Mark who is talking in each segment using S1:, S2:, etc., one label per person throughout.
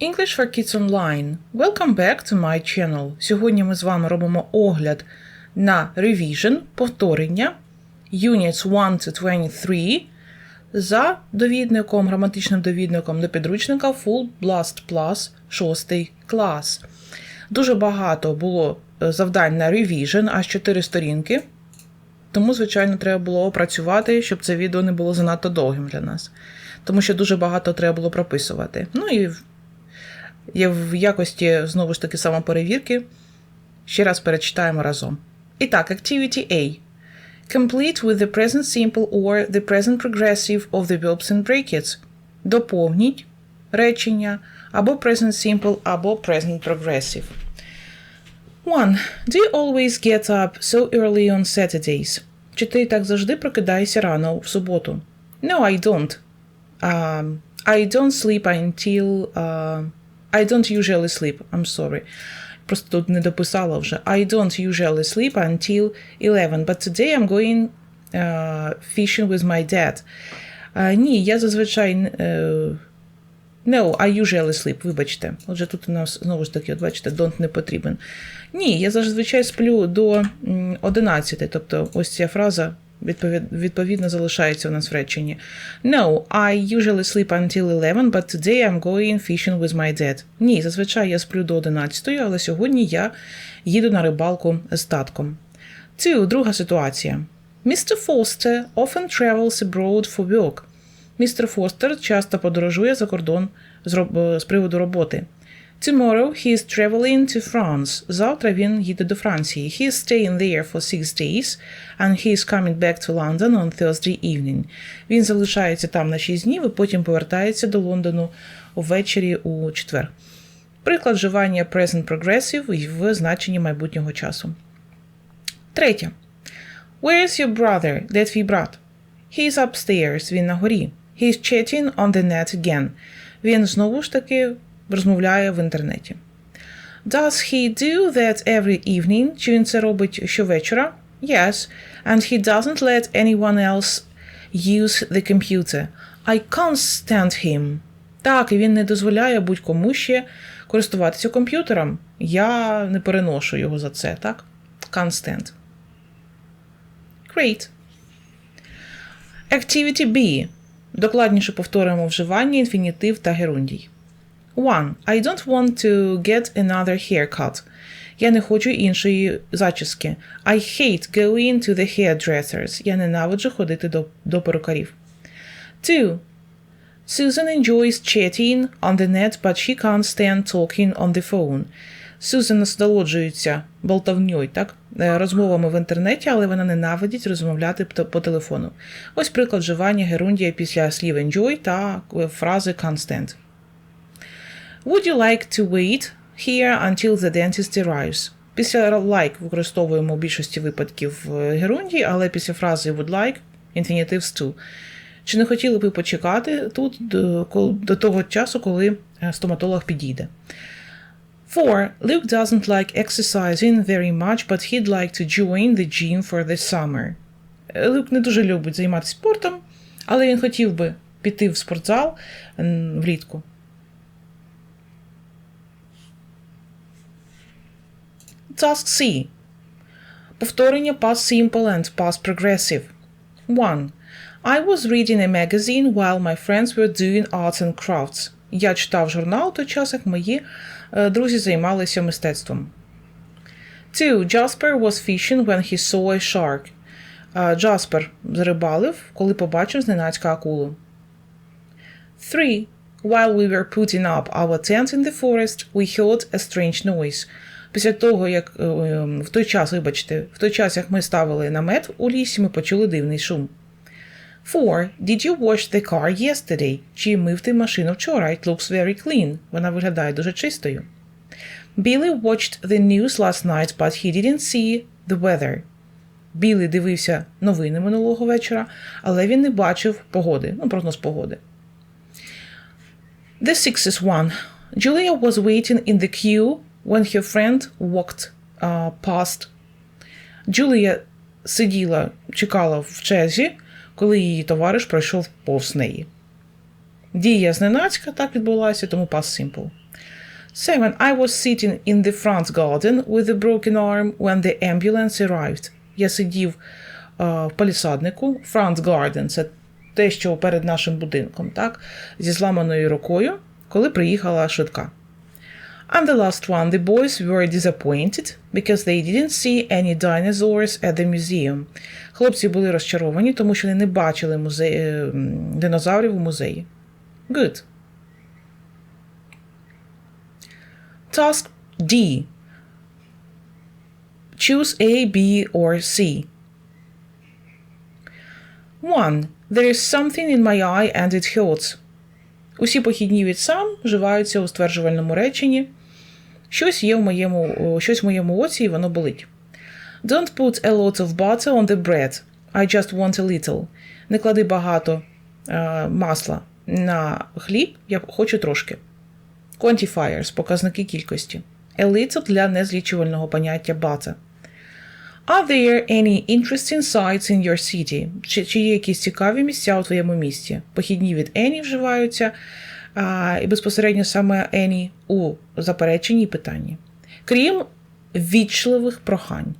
S1: English for Kids Online. Welcome back to my channel. Сьогодні ми з вами робимо огляд на revision, повторення Units 1 to 23 за довідником, граматичним довідником до підручника Full Blast Plus 6 клас. Дуже багато було е, завдань на revision, аж 4 сторінки. Тому, звичайно, треба було опрацювати, щоб це відео не було занадто довгим для нас. Тому що дуже багато треба було прописувати. Ну і є в якості, знову ж таки, самоперевірки. Ще раз перечитаємо разом. І так, Activity A. Complete with the present simple or the present progressive of the verbs and brackets. Доповніть речення або present simple, або present progressive. 1. Do you always get up so early on Saturdays? Чи ти так завжди прокидаєшся рано в суботу? No, I don't. Um, I don't sleep until. Uh, I don't usually sleep. I'm sorry. Просто тут не дописала вже. I don't usually sleep until 11, but today I'm going uh, fishing with my dad. Uh, ні, я зазвичай. Uh, No, I usually sleep, вибачте. Отже, тут у нас знову ж таки, от бачите, don't не потрібен. Ні, я зазвичай сплю до 11, тобто ось ця фраза відповідно залишається у нас в реченні. No, I usually sleep until 11, but today I'm going fishing with my dad. Ні, зазвичай я сплю до 11, але сьогодні я їду на рибалку з татком. Two, друга ситуація. Mr. Foster often travels abroad for work. Містер Фостер часто подорожує за кордон з, приводу роботи. Tomorrow he is traveling to France. Завтра він їде до Франції. He is staying there for six days, and he is coming back to London on Thursday evening. Він залишається там на 6 днів і потім повертається до Лондону ввечері у четвер. Приклад вживання present progressive в значенні майбутнього часу. Третє. Where is your brother? Де твій брат? He is upstairs. Він на горі. He is chatting on the net again. Він знову ж таки розмовляє в інтернеті. Does he do that every evening? Чи він це робить щовечора? Yes. And he doesn't let anyone else use the computer. I can't stand him. Так, і він не дозволяє будь-кому ще користуватися комп'ютером. Я не переношу його за це, так? Can't stand. Great. Activity B. Докладніше повторюємо вживання, інфінітив та герундій. 1. I don't want to get another haircut. Я не хочу іншої зачіски. I hate going to the hairdressers. Я ненавиджу ходити до, до перукарів. 2. Susan enjoys chatting on the net, but she can't stand talking on the phone. Сюзан насолоджується болтовньою, так? е, розмовами в інтернеті, але вона ненавидить розмовляти по телефону. Ось приклад вживання герундія після слів enjoy та е, фрази can't stand. Would you like to wait here until the dentist arrives? Після like використовуємо в більшості випадків е, герундій, але після фрази would like infinitive to. Чи не хотіли б ви почекати тут до, до того часу, коли е, стоматолог підійде? 4. Luke doesn't like exercising very much, but he'd like to join the gym for the summer. Е, Люк не дуже любить займатися спортом, але він хотів би піти в спортзал влітку. Task C. Повторення past simple and past progressive. 1. I was reading a magazine while my friends were doing arts and crafts. Я читав журнал в той час, як мої е, друзі займалися мистецтвом. 2. Jasper was fishing when he saw a shark. Е, Джаспер зарибалив, коли побачив зненацька акулу. 3. While we were putting up our tent in the forest, we heard a strange noise. Після того, як е, е, в той час, вибачте, в той час, як ми ставили намет у лісі, ми почули дивний шум. 4. Did you wash the car yesterday? Чи мив ти машину вчора? It looks very clean. Вона виглядає дуже чистою. Billy watched the news last night, but he didn't see the weather. Білий дивився новини минулого вечора, але він не бачив погоди, ну, прогноз погоди. The sixth one. Julia was waiting in the queue when her friend walked uh, past. Джулія сиділа, чекала в черзі, коли її товариш пройшов повз неї. Дія зненацька так відбулася, тому past simple. Seven. I was sitting in the front garden with a broken arm when the ambulance arrived. Я сидів е, в палісаднику. Front garden – це те, що перед нашим будинком, так? Зі зламаною рукою, коли приїхала швидка. And the last one, the boys were disappointed because they didn't see any dinosaurs at the museum. Хлопці були розчаровані, тому що вони не бачили музей, е, м, динозаврів у музеї. Good. Task D. Choose A, B, or C. 1. There is something in my eye and it hurts. Усі похідні від сам вживаються у стверджувальному реченні. Щось є в моєму, щось в моєму оці, і воно болить. Don't put a lot of butter on the bread. I just want a little. Не клади багато е, масла на хліб, я хочу трошки. Quantifiers – показники кількості. A little для незлічувального поняття butter. Are there any interesting sites in your city? Чи, чи є якісь цікаві місця у твоєму місті? Похідні від any вживаються, а, і безпосередньо саме any у запереченні питанні. Крім вічливих прохань.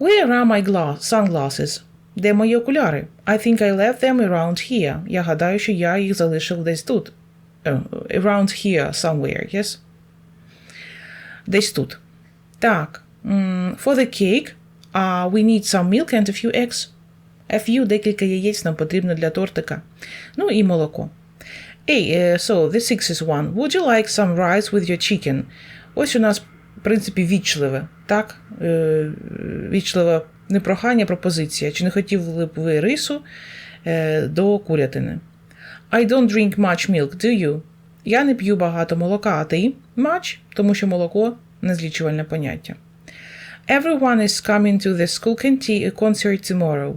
S1: Where are my gla- sunglasses? Де мої окуляри? I think I left them around here. Я гадаю, що я їх залишив десь тут. Е, Around here somewhere, yes? Десь тут. Так. For the cake, uh, we need some milk and a few eggs. A few, декілька яєць нам потрібно для тортика. Ну і молоко. Hey, uh, so the six is one. Would you like some rice with your chicken? Ось у нас, в принципі, вічливе, так? Е, вічливе не прохання, пропозиція. Чи не хотіли б ви рису е, до курятини? I don't drink much milk, do you? Я не п'ю багато молока, а ти? Much, тому що молоко незлічувальне поняття. Everyone is coming to the school canteen concert tomorrow.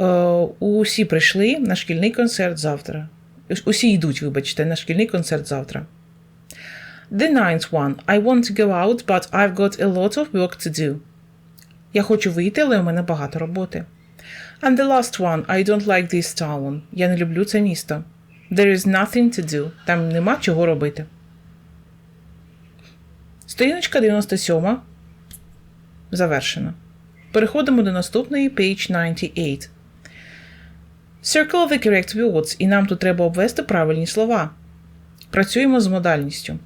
S1: Е, усі прийшли на шкільний концерт завтра. Усі йдуть, вибачте, на шкільний концерт завтра. The ninth one. I want to go out, but I've got a lot of work to do. Я хочу вийти, але у мене багато роботи. And the last one. I don't like this town. Я не люблю це місто. There is nothing to do. Там нема чого робити. Сторіночка 97. Завершена. Переходимо до наступної page 98. Circle the correct words, і нам тут треба обвести правильні слова. Працюємо з модальністю.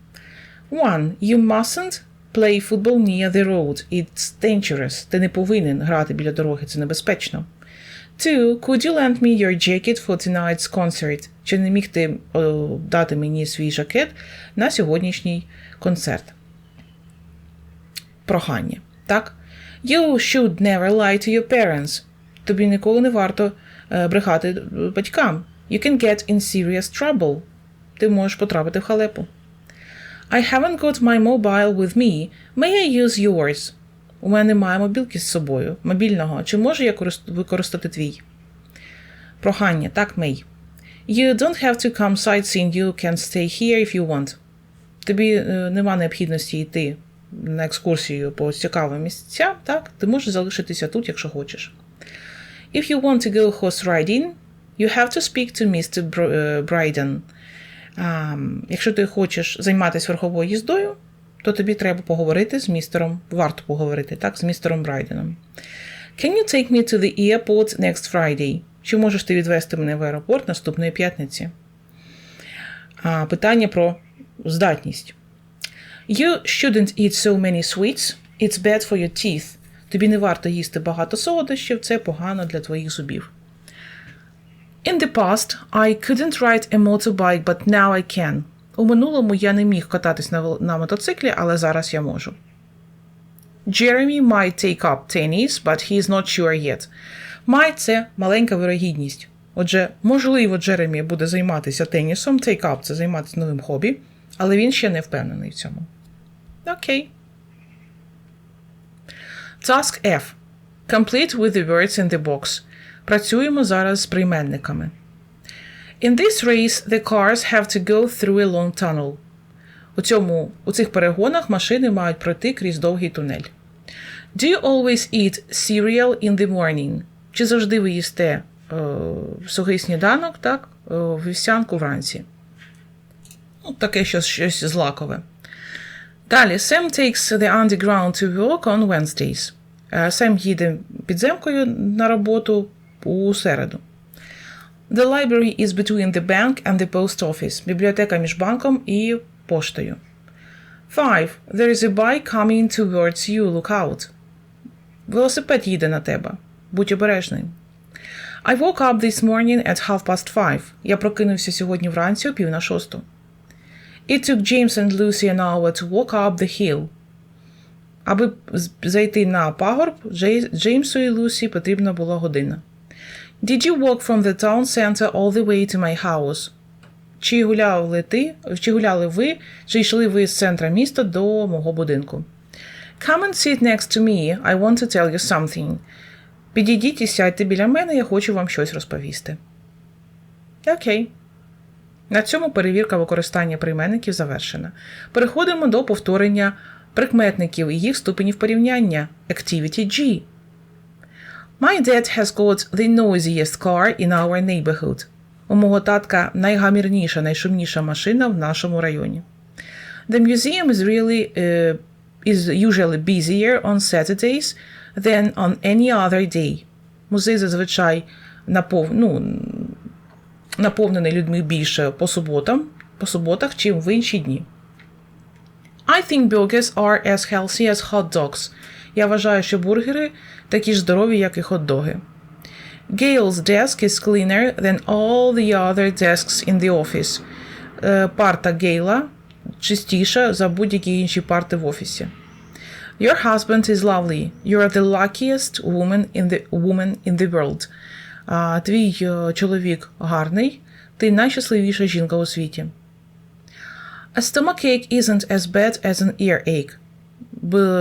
S1: 1. You mustn't play football near the road. It's dangerous. Ти не повинен грати біля дороги, це небезпечно. 2. Could you lend me your jacket for tonight's concert? Чи не міг ти о, дати мені свій жакет на сьогоднішній концерт? Прохання. Так? You should never lie to your parents. Тобі ніколи не варто брехати батькам. You can get in serious trouble. Ти можеш потрапити в халепу. I haven't got my mobile with me. May I use yours? У мене немає мобілки з собою, мобільного. Чи можу я використати твій? Прохання, так, Мей. You don't have to come sightseeing, you can stay here if you want. Тобі е, нема необхідності йти на екскурсію по цікавим місцям, так? Ти можеш залишитися тут, якщо хочеш. If you want to go horse riding, you have to speak to Mr. Е, Bryden. А, якщо ти хочеш займатися верховою їздою, то тобі треба поговорити з містером, варто поговорити, так, з містером Брайденом. Can you take me to the airport next Friday? Чи можеш ти відвести мене в аеропорт наступної п'ятниці? А, питання про здатність. You shouldn't eat so many sweets. It's bad for your teeth. Тобі не варто їсти багато солодощів, це погано для твоїх зубів. In the past, I couldn't ride a motorbike, but now I can. У минулому я не міг кататись на, на мотоциклі, але зараз я можу. Jeremy might take up tennis, but he's not sure yet. Might – це маленька вирогідність. Отже, можливо, Джеремі буде займатися тенісом, take up – це займатися новим хобі, але він ще не впевнений в цьому. Окей. Task F. Complete with the words in the box. Працюємо зараз з прийменниками. In this race, the cars have to go through a long tunnel. У, цьому, у цих перегонах машини мають пройти крізь довгий тунель. Do you always eat cereal in the morning? Чи завжди ви їсте е, сухий сніданок, так, е, вівсянку вранці. Ну, таке щось, щось злакове. Далі, Sam takes the underground to work on Wednesdays. Е, Сем їде підземкою на роботу у середу. The library is between the bank and the post office. Бібліотека між банком і поштою. 5. There is a bike coming towards you. Look out. Велосипед їде на тебе. Будь обережний. I woke up this morning at half past five. Я прокинувся сьогодні вранці о пів на шосту. It took James and Lucy an hour to walk up the hill. Аби зайти на пагорб, Джей- Джеймсу і Лусі потрібна була година. Did you walk from the town center all the way to my house? Чи гуляли ти, чи гуляли ви, чи йшли ви з центра міста до мого будинку? Come and sit next to me. I want to tell you something. Підійдіть і сядьте біля мене, я хочу вам щось розповісти. Окей. На цьому перевірка використання прийменників завершена. Переходимо до повторення прикметників і їх ступенів порівняння. Activity G. My dad has got the noisiest car in our neighborhood. У мого татка найгамірніша, найшумніша машина в нашому районі. The museum is really uh, is usually busier on Saturdays than on any other day. Музей зазвичай напов... ну, наповнений людьми більше по суботам, по суботах, чим в інші дні. I think burgers are as healthy as hot dogs. Я вважаю, що бургери такі ж здорові, як і хот-доги. Gail's desk is cleaner than all the other desks in the office. Е, Парта Гейла чистіша за будь-які інші парти в офісі. Your husband is lovely. You are the luckiest woman in the woman in the world. Твій е, чоловік гарний, ти найщасливіша жінка у світі. A stomachache isn't as bad as an earache.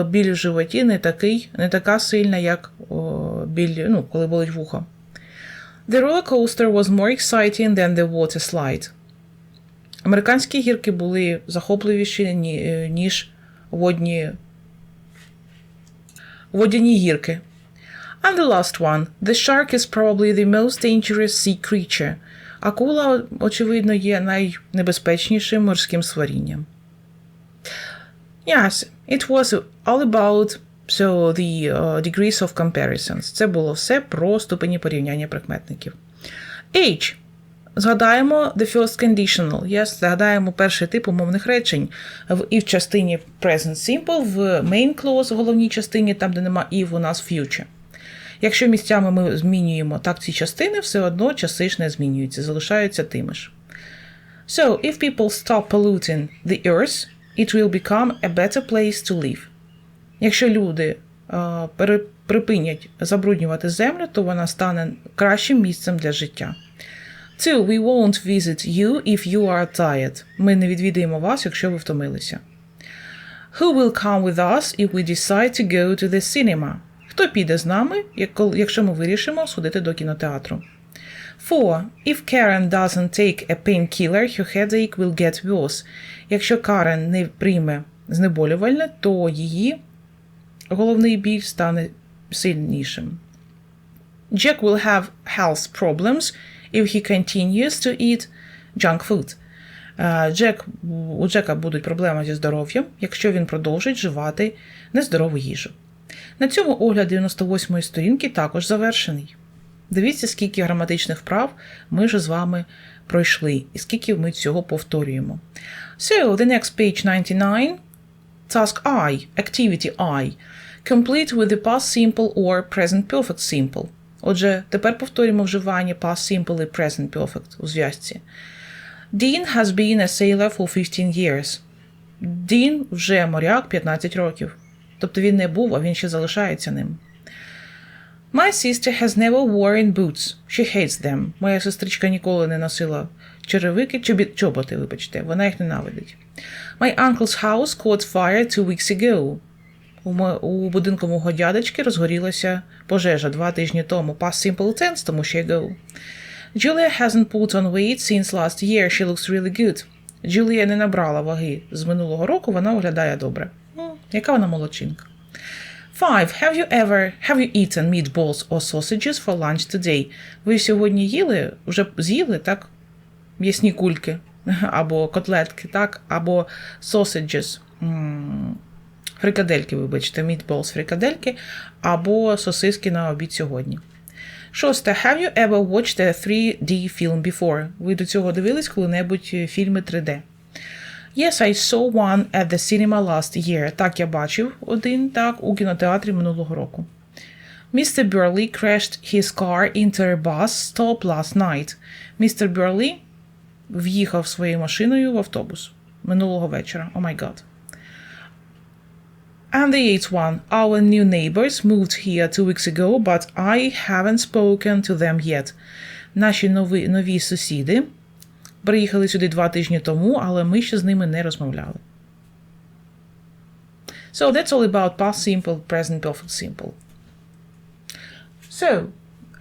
S1: Біль у животі не такий, не така сильна, як біль, ну, коли болить вухо. The roller coaster was more exciting than the water slide. Американські гірки були захопливіші, е, ніж водні, водяні гірки. And the last one. The shark is probably the most dangerous sea creature. Акула, очевидно, є найнебезпечнішим морським створінням. Yes, it was all about so the uh, degrees of comparisons. Це було все про ступені порівняння прикметників. H. Згадаємо the first conditional. Yes, згадаємо перший тип умовних речень в і в частині present simple, в main clause в головній частині, там, де нема і, у нас future. Якщо місцями ми змінюємо так ці частини, все одно часи ж не змінюються, залишаються тими ж. So, if people stop polluting the earth, it will become a better place to live. Якщо люди е, припинять забруднювати землю, то вона стане кращим місцем для життя. Two, we won't visit you if you are tired. Ми не відвідаємо вас, якщо ви втомилися. Who will come with us if we decide to go to the cinema? Хто піде з нами, якщо ми вирішимо сходити до кінотеатру? Four. If Karen doesn't take a painkiller, her headache will get worse. Якщо Карен не прийме знеболювальне, то її головний біль стане сильнішим. Jack will have health problems if he continues to eat junk food. Е, Джек, у Джека будуть проблеми зі здоров'ям, якщо він продовжить вживати нездорову їжу. На цьому огляд 98-ї сторінки також завершений. Дивіться, скільки граматичних вправ ми вже з вами пройшли, і скільки ми цього повторюємо. So, the next page 99. Task I, activity I. Complete with the past simple or present perfect simple. Отже, тепер повторюємо вживання past simple і present perfect у зв'язці. Dean has been a sailor for 15 years. Дін вже моряк 15 років. Тобто він не був, а він ще залишається ним. My sister has never worn boots. She hates them. Моя сестричка ніколи не носила черевики, чобі, чоботи, вибачте, вона їх ненавидить. My uncle's house caught fire two weeks ago. У, у будинку мого дядечки розгорілася пожежа два тижні тому. Past simple tense, тому ще ago. Julia hasn't put on weight since last year. She looks really good. Джулія не набрала ваги з минулого року, вона виглядає добре. Яка вона молодчинка. Five. Have you ever have you eaten meatballs or sausages for lunch today? Ви сьогодні їли, вже з'їли, так? М'ясні кульки, або котлетки, так, або sausages. Фрикадельки, вибачте, meatballs, фрикадельки, або сосиски на обід сьогодні. Шосте. Have you ever watched a 3D film before? Ви до цього дивились коли-небудь е, фільми 3D? Yes, I saw one at the cinema last year. Так, я бачив один, так, у кінотеатрі минулого року. Mr. Burley crashed his car into a bus stop last night. Містер Бюрлі в'їхав своєю машиною в автобус минулого вечора. О май гад. And the eighth one. Our new neighbors moved here two weeks ago, but I haven't spoken to them yet. Наші нові, нові сусіди приїхали сюди два тижні тому, але ми ще з ними не розмовляли. So that's all about past simple, present perfect simple. So,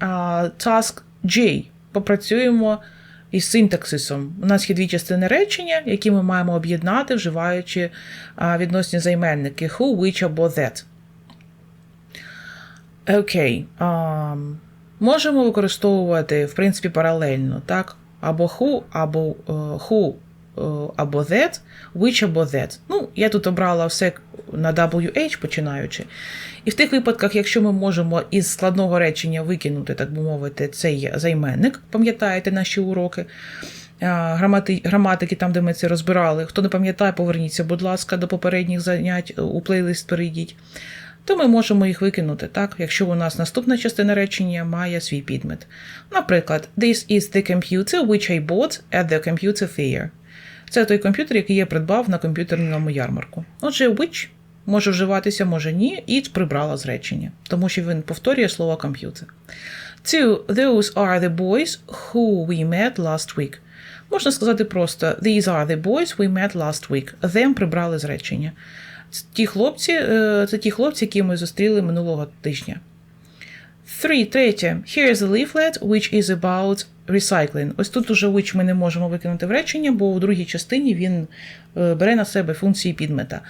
S1: uh, task J. Попрацюємо із синтаксисом. У нас є дві частини речення, які ми маємо об'єднати, вживаючи а, відносні займенники who, which або that. Окей. Um, можемо використовувати, в принципі, паралельно, так? Або who, або е, who, е, або that, which або that. Ну, я тут обрала все на WH починаючи. І в тих випадках, якщо ми можемо із складного речення викинути, так би мовити, цей займенник, пам'ятаєте наші уроки грамати, граматики, там, де ми це розбирали. Хто не пам'ятає, поверніться, будь ласка, до попередніх занять у плейлист перейдіть. То ми можемо їх викинути, так, якщо у нас наступна частина речення має свій підмет. Наприклад, This is the computer which I bought at the computer fair. Це той комп'ютер, який я придбав на комп'ютерному ярмарку. Отже, which може вживатися, може ні, і прибрала з речення, тому що він повторює слово комп'ютер. Two, those are the boys who we met last week. Можна сказати просто These are the boys we met last week. Them прибрали з речення. Ті хлопці, е, це ті хлопці, які ми зустріли минулого тижня. Three, третє. Here is a leaflet which is about recycling. Ось тут уже which ми не можемо викинути в речення, бо у другій частині він е, бере на себе функції підмета.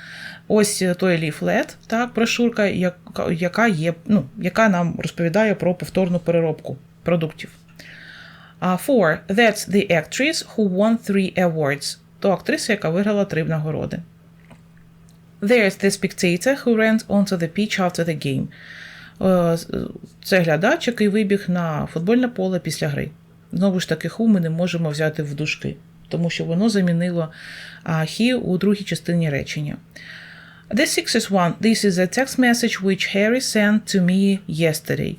S1: Ось е, той ліфлет, так, брошурка, яка, є, ну, яка нам розповідає про повторну переробку продуктів. Uh, four. That's the actress who won three awards. То актриса, яка виграла три нагороди. There's the spectator who ran onto the pitch after the game. Е, Це глядач, який вибіг на футбольне поле після гри. Знову ж таки, who ми не можемо взяти в дужки, тому що воно замінило he у другій частині речення. The sixth one. This is a text message which Harry sent to me yesterday.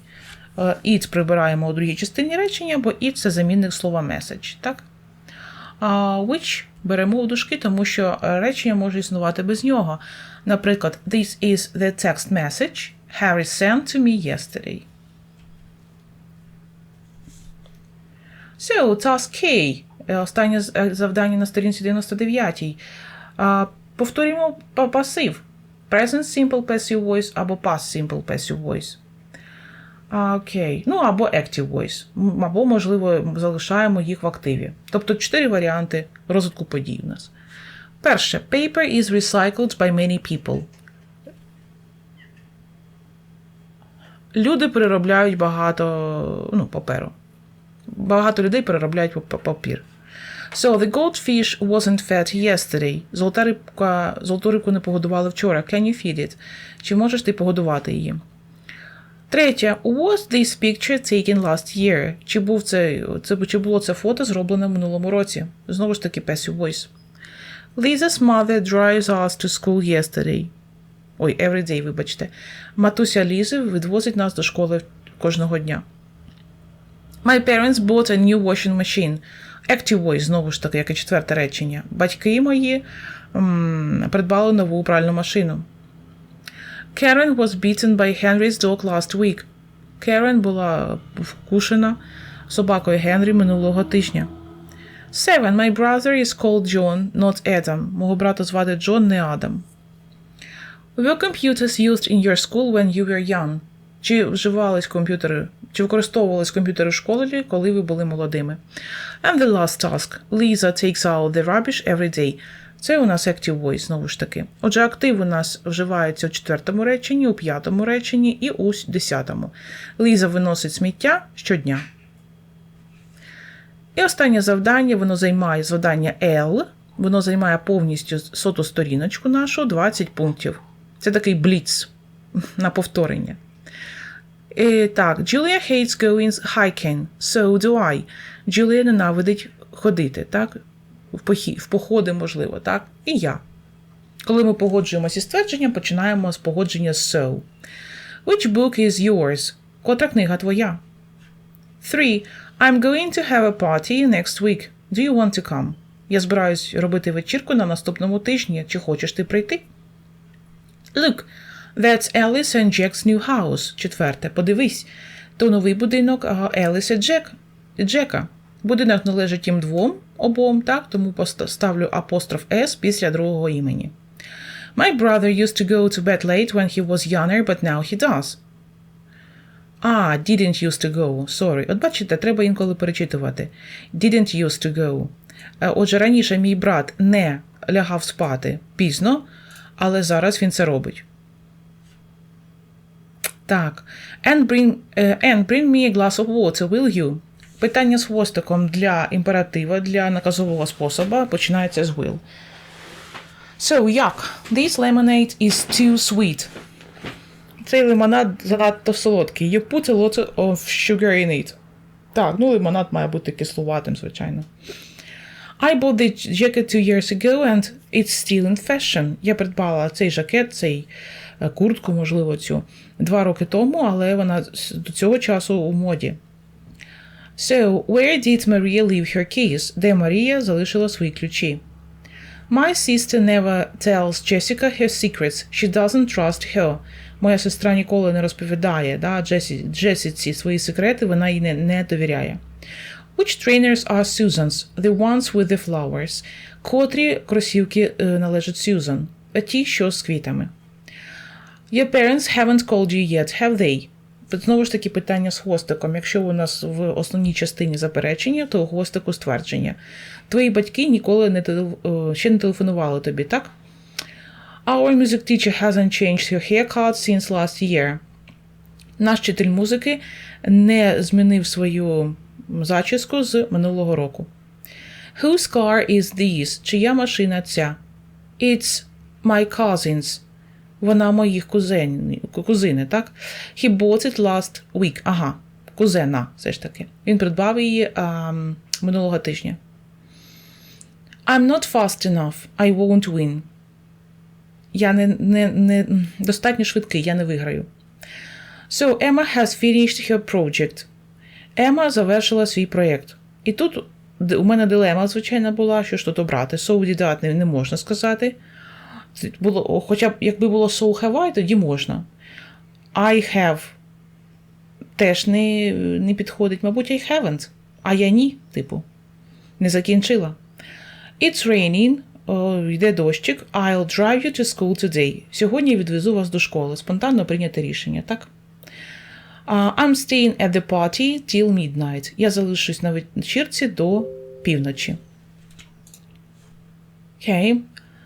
S1: Е, It прибираємо у другій частині речення, бо it – це замінник слова message, так? А which беремо у дужки, тому що е, речення може існувати без нього. Наприклад, This is the text message Harry sent to me yesterday. So, task K. Е, Останнє е, завдання на сторінці 99. А, Повторюємо пасив. Present simple passive voice або past simple passive voice. А, Окей. Ну або active voice. Або, можливо, залишаємо їх в активі. Тобто чотири варіанти розвитку подій у нас. Перше. Paper is recycled by many people. Люди переробляють багато ну, паперу. Багато людей переробляють папір. So, the goldfish wasn't fed yesterday. Золота рибка, золоту рибку не погодували вчора. Can you feed it? Чи можеш ти погодувати її? Третє. Was this picture taken last year? Чи, був це, це, чи було це фото зроблене в минулому році? Знову ж таки, passive voice. Lisa's mother drives us to school yesterday. Ой, every day, вибачте. Матуся Лізи відвозить нас до школи кожного дня. My parents bought a new washing machine. Active voice, знову ж таки, як і четверте речення. Батьки мої м, придбали нову пральну машину. Karen was beaten by Henry's dog last week. Karen була вкушена собакою Генрі минулого тижня. Seven. My brother is called John, not Adam. Мого брата звати Джон, не Адам. Were computers used in your school when you were young? Чи вживались комп'ютери, чи використовувались комп'ютери в школі, коли ви були молодими? And the last task. Lisa takes out the rubbish every day. Це у нас active voice, знову ж таки. Отже, актив у нас вживається у четвертому реченні, у п'ятому реченні і у десятому. Ліза виносить сміття щодня. І останнє завдання, воно займає завдання L. Воно займає повністю соту сторіночку нашу 20 пунктів. Це такий бліц на повторення. І, так, Julia hates going hiking, so do I. Julia ненавидить ходити, так? В, похі, в походи, можливо, так? І я. Коли ми погоджуємося із твердженням, починаємо з погодження з so. Which book is yours? Котра книга твоя? 3. I'm going to have a party next week. Do you want to come? Я збираюсь робити вечірку на наступному тижні. Чи хочеш ти прийти? Look, that's Alice and Jack's new house. Четверте. Подивись. То новий будинок Еліс і Джек. Джека. Будинок належить їм двом обом, так? Тому ставлю апостроф S після другого імені. My brother used to go to bed late when he was younger, but now he does. А, didn't used to go. Sorry. От бачите, треба інколи перечитувати. Didn't used to go. Отже, раніше мій брат не лягав спати пізно, але зараз він це робить. Так. And bring, and bring me a glass of water, will you? Питання з хвостиком для імператива, для наказового способа починається з will. So, як? This lemonade is too sweet. Цей лимонад занадто солодкий. You put a lot of sugar in it. Так, ну лимонад має бути кислуватим, звичайно. I bought the jacket two years ago and it's still in fashion. Я придбала цей жакет, цей куртку, можливо, цю два роки тому, але вона до цього часу у моді. So, where did Maria leave her keys? Де Марія залишила свої ключі? My sister never tells Jessica her secrets. She doesn't trust her. Моя сестра ніколи не розповідає да, Джесі, Джесіці свої секрети, вона їй не, не довіряє. Which trainers are Susan's? The ones with the flowers. Котрі кросівки належать Susan? Ті, що з квітами. Your parents haven't called you yet, have they? Знову ж таки, питання з хвостиком. Якщо у нас в основній частині заперечення, то у хвостику ствердження. Твої батьки ніколи не ще не телефонували тобі, так? Our music teacher hasn't changed her haircut since last year. Наш вчитель музики не змінив свою зачіску з минулого року. Whose car is this? Чия машина ця? It's my cousin's. Вона моїх кузен, кузини, так? He bought it last week. Ага, кузена, все ж таки. Він придбав її а, минулого тижня. I'm not fast enough. I won't win. Я не, не, не достатньо швидкий, я не виграю. So Emma has finished her project. Ема завершила свій проєкт. І тут у мене дилема, звичайно, була, що ж тут обрати. So не, не можна сказати. Було, Хоча б якби було so have I, тоді можна. I have теж не не підходить, мабуть, I haven't. А я ні, типу, не закінчила. It's raining. О, йде дощик. I'll drive you to school today. Сьогодні я відвезу вас до школи. Спонтанно прийняте рішення, так? Uh, I'm staying at the party till midnight. Я залишусь на вечірці до півночі. Okay.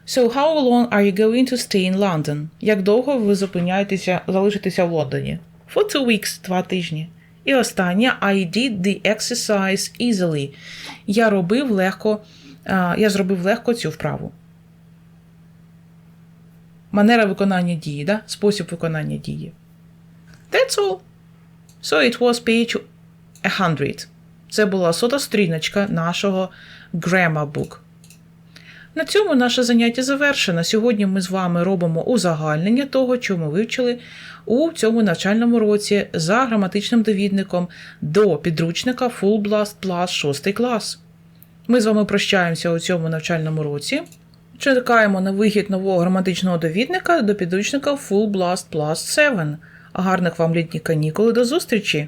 S1: So how long are you going to stay in London? Як довго ви зупиняєтеся, залишитеся в Лондоні? For two weeks, два тижні. І останнє I did the exercise easily. Я робив легко, я зробив легко цю вправу. Манера виконання дії, да? спосіб виконання дії. That's all. So it was page 100. Це була сота сторіночка нашого Grammar Book. На цьому наше заняття завершено. Сьогодні ми з вами робимо узагальнення того, що ми вивчили у цьому навчальному році за граматичним довідником до підручника Full Blast Plus 6 клас. Ми з вами прощаємося у цьому навчальному році. Чекаємо на вихід нового граматичного довідника до підручника Full Blast Plus 7. Гарних вам літніх канікул. До зустрічі!